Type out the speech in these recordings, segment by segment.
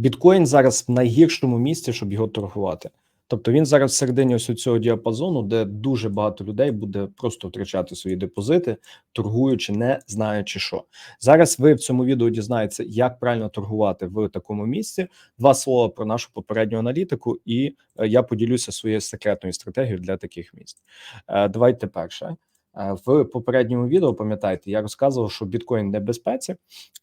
Біткоін зараз в найгіршому місці, щоб його торгувати. Тобто він зараз всередині ось цього діапазону, де дуже багато людей буде просто втрачати свої депозити, торгуючи, не знаючи що. Зараз ви в цьому відео дізнаєтеся, як правильно торгувати в такому місці. Два слова про нашу попередню аналітику, і е, я поділюся своєю секретною стратегією для таких місць. Е, Давайте перше. Е, В попередньому відео пам'ятаєте, я розказував, що біткоін не безпеці,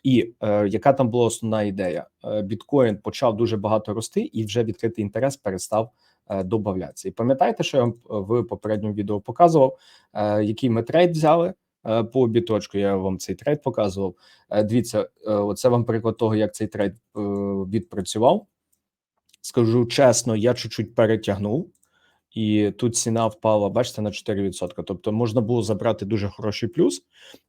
і е, яка там була основна ідея? Е, біткоін почав дуже багато рости, і вже відкритий інтерес перестав е, додаватися. І пам'ятаєте, що я вам в попередньому відео показував, е, який ми трейд взяли е, по біточку. Я вам цей трейд показував. Е, дивіться, е, оце вам приклад того, як цей трейд е, відпрацював. Скажу чесно, я чуть-чуть перетягнув. І тут ціна впала, бачите, на 4%. Тобто можна було забрати дуже хороший плюс.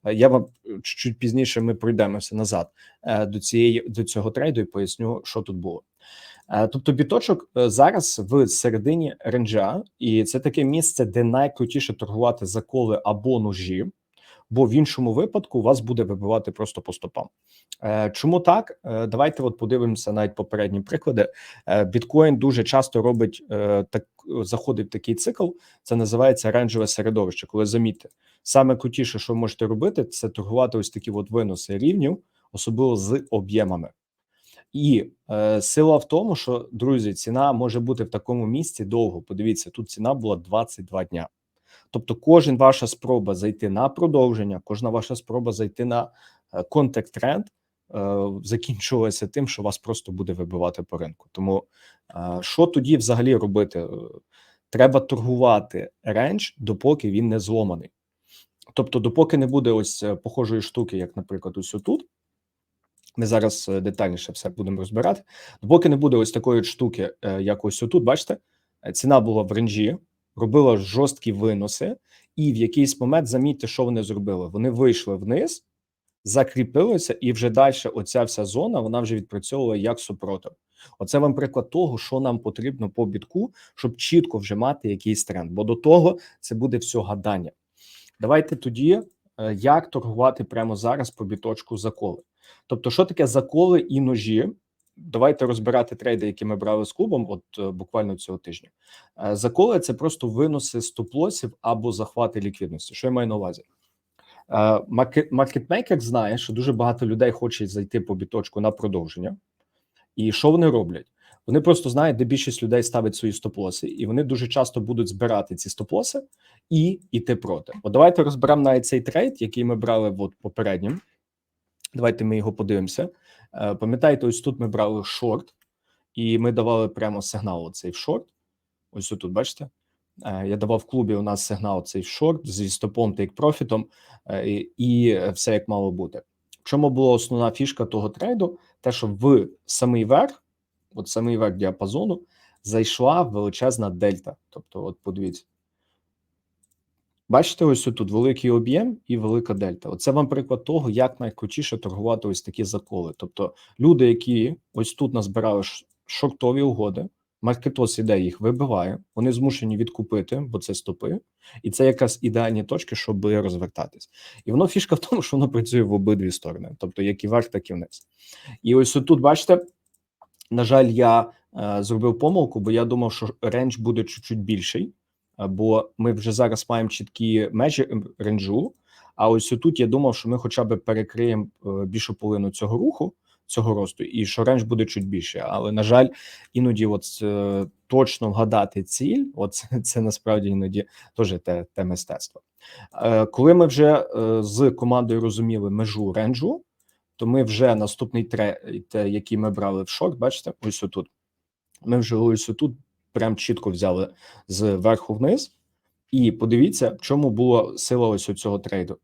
Е, Я вам чуть-чуть пізніше ми пройдемося назад е, до цієї до цього трейду і поясню, що тут було. Е, Тобто, біточок е, зараз в середині ренджа, і це таке місце, де найкрутіше торгувати заколи або ножі, бо в іншому випадку вас буде вибивати просто по стопам. Е, Чому так? Е, Давайте от подивимося навіть попередні приклади. Е, Біткоін дуже часто робить так, заходить в такий цикл. Це називається ренджове середовище. Коли замітьте, саме крутіше, що ви можете робити, це торгувати ось такі от виноси рівнів, особливо з об'ємами. І е, сила в тому, що друзі, ціна може бути в такому місці довго. Подивіться, тут ціна була 22 дня. Тобто, кожен ваша спроба зайти на продовження, кожна ваша спроба зайти на е, контекст тренд е, закінчувалася тим, що вас просто буде вибивати по ринку. Тому е, що тоді взагалі робити? Треба торгувати рендж, допоки він не зломаний. Тобто, допоки не буде ось похожої штуки, як, наприклад, ось тут. Ми зараз детальніше все будемо розбирати. Допоки не буде ось такої штуки, як ось отут, бачите, ціна була в ренджі, робила жорсткі виноси, і в якийсь момент замітьте, що вони зробили. Вони вийшли вниз, закріпилися, і вже далі оця вся зона вона вже відпрацьовувала як супротив. Оце вам приклад того, що нам потрібно по бітку, щоб чітко вже мати якийсь тренд. Бо до того це буде все гадання. Давайте тоді, е, як торгувати прямо зараз по біточку заколи. Тобто, що таке заколи і ножі? Давайте розбирати трейди, які ми брали з клубом, от е, буквально цього тижня. Е, Заколи це просто виноси стоп-лосів або захвати ліквідності. Що я маю на увазі? Е, Маркетмейкер знає, що дуже багато людей хочуть зайти по біточку на продовження. І що вони роблять? Вони просто знають, де більшість людей ставить свої стоп-лоси, і вони дуже часто будуть збирати ці стоп-лоси і йти проти. От давайте розберемо навіть цей трейд, який ми брали от попереднім. Давайте ми його подивимося. Е, Пам'ятаєте, ось тут ми брали шорт, і ми давали прямо сигнал оцей в шорт. Ось тут, бачите? Е, Я давав в клубі у нас сигнал цей шорт зі стопом тейк профітом, е, і все як мало бути. В чому була основна фішка того трейду? Те, що в самий верх, от самий верх діапазону, зайшла величезна дельта. Тобто, от подивіться. Бачите, ось тут великий об'єм і велика дельта. Оце вам приклад того, як найкрутіше торгувати ось такі заколи. Тобто, люди, які ось тут назбирали шортові угоди, маркетос іде їх вибиває, вони змушені відкупити, бо це стопи, і це якраз ідеальні точки, щоб розвертатись. І воно фішка в тому, що воно працює в обидві сторони, тобто як і вверх, так і вниз. І ось тут, бачите, на жаль, я е, зробив помилку, бо я думав, що рендж буде чуть-чуть більший, бо ми вже зараз маємо чіткі межі ем, ренджу. А ось тут я думав, що ми хоча б перекриємо е, більшу половину цього руху, цього росту, і що рендж буде чуть більше. Але на жаль, іноді, от е, точно вгадати ціль, от це, насправді іноді теж те, те мистецтво. Е, коли ми вже е, з командою розуміли межу ренджу, то ми вже наступний трейд, який ми брали в шорт, бачите, ось отут. Ми вже ось тут прям чітко взяли з верху вниз. І подивіться, в чому була сила ось цього трейду.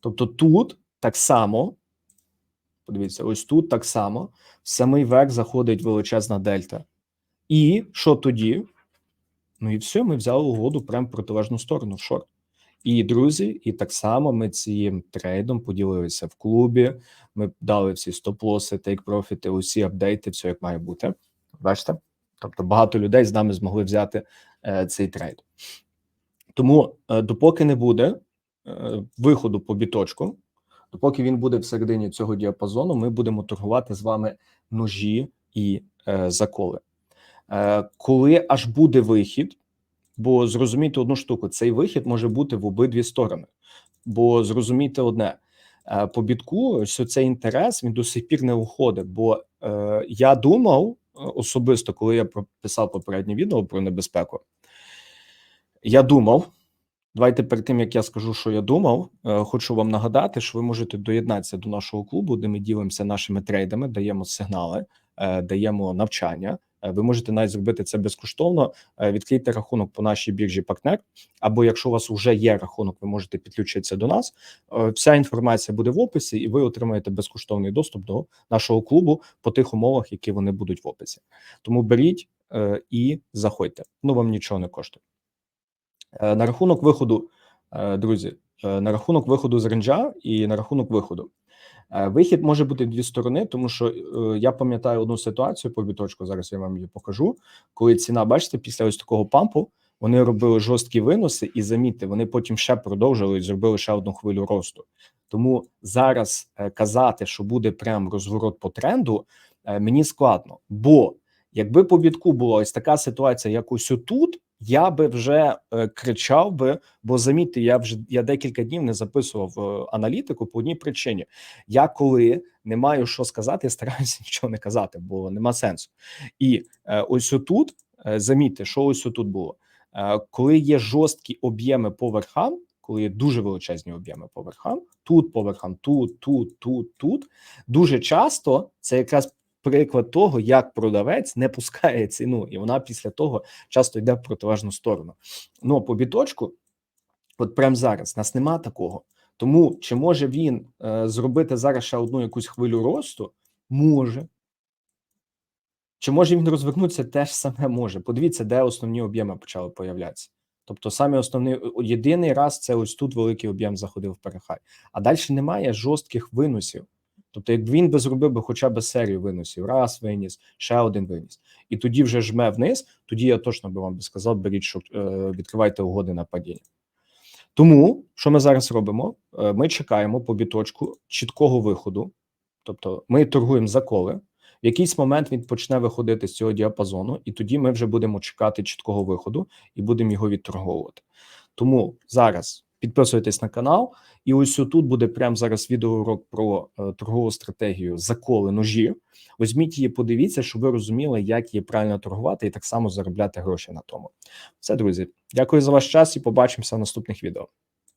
Тобто тут так само, подивіться, ось тут так само, в самий верх заходить величезна дельта. І що тоді? Ну і все, ми взяли угоду прямо в протилежну сторону в шорт. І друзі, і так само ми цим трейдом поділилися в клубі. Ми дали всі стоп-лоси, тейк-профіти, усі апдейти, все як має бути. Бачите? Тобто багато людей з нами змогли взяти е, цей трейд. Тому, е, допоки не буде е, виходу по біточку, допоки він буде всередині цього діапазону, ми будемо торгувати з вами ножі і е, заколи. Е, коли аж буде вихід, бо зрозумійте одну штуку: цей вихід може бути в обидві сторони. Бо зрозумійте одне. е, По бітку ось цей інтерес він до сих пір не уходить. Бо е, я думав особисто, коли я прописав попереднє відео про небезпеку, я думав. Давайте перед тим як я скажу, що я думав, е, хочу вам нагадати, що ви можете доєднатися до нашого клубу, де ми ділимося нашими трейдами, даємо сигнали, е, даємо навчання. Е, Ви можете навіть зробити це безкоштовно. Е, Відкрийте рахунок по нашій біржі партнер. Або якщо у вас вже є рахунок, ви можете підключитися до нас. Е, Вся інформація буде в описі, і ви отримаєте безкоштовний доступ до нашого клубу по тих умовах, які вони будуть в описі. Тому беріть і заходьте. Ну вам нічого не коштує. На рахунок виходу, друзі, на рахунок виходу з ренджа і на рахунок виходу. Е, Вихід може бути дві сторони, тому що е, я пам'ятаю одну ситуацію по біточку. Зараз я вам її покажу. Коли ціна, бачите, після ось такого пампу вони робили жорсткі виноси, і замітьте, вони потім ще продовжили і зробили ще одну хвилю росту. Тому зараз е, казати, що буде прям розворот по тренду, е, мені складно. Бо якби по бітку була ось така ситуація, як ось отут, я би вже е, кричав би, бо замітьте, я вже я декілька днів не записував е, аналітику по одній причині. Я коли не маю що сказати, я стараюся нічого не казати, бо нема сенсу. І е, ось отут, замітьте, що ось отут було. Коли є жорсткі об'єми по верхам, коли є дуже величезні об'єми по верхам, тут по верхам, тут, тут, тут, тут, дуже часто це якраз приклад того, як продавець не пускає ціну, і вона після того часто йде в протилежну сторону. Ну по біточку, от прямо зараз нас нема такого. Тому чи може він е, зробити зараз ще одну якусь хвилю росту? Може. Чи може він розвернутися? Теж саме може. Подивіться, де основні об'єми почали появлятися. Тобто, саме основний єдиний раз це ось тут великий об'єм заходив в перехай, а далі немає жорстких виносів. Тобто, як він би зробив би хоча б серію виносів, раз виніс, ще один виніс, і тоді вже жме вниз, тоді я точно би вам би сказав, беріть, що е, відкривайте угоди на падіння. Тому що ми зараз робимо? Е, Ми чекаємо по біточку чіткого виходу, тобто ми торгуємо за коли. В якийсь момент він почне виходити з цього діапазону, і тоді ми вже будемо чекати чіткого виходу і будемо його відторговувати. Тому зараз підписуйтесь на канал, і ось тут буде прямо зараз відеоурок про е, торгову стратегію заколи ножі. Візьміть її, подивіться, щоб ви розуміли, як її правильно торгувати і так само заробляти гроші на тому. Все, друзі, дякую за ваш час і побачимося в наступних відео.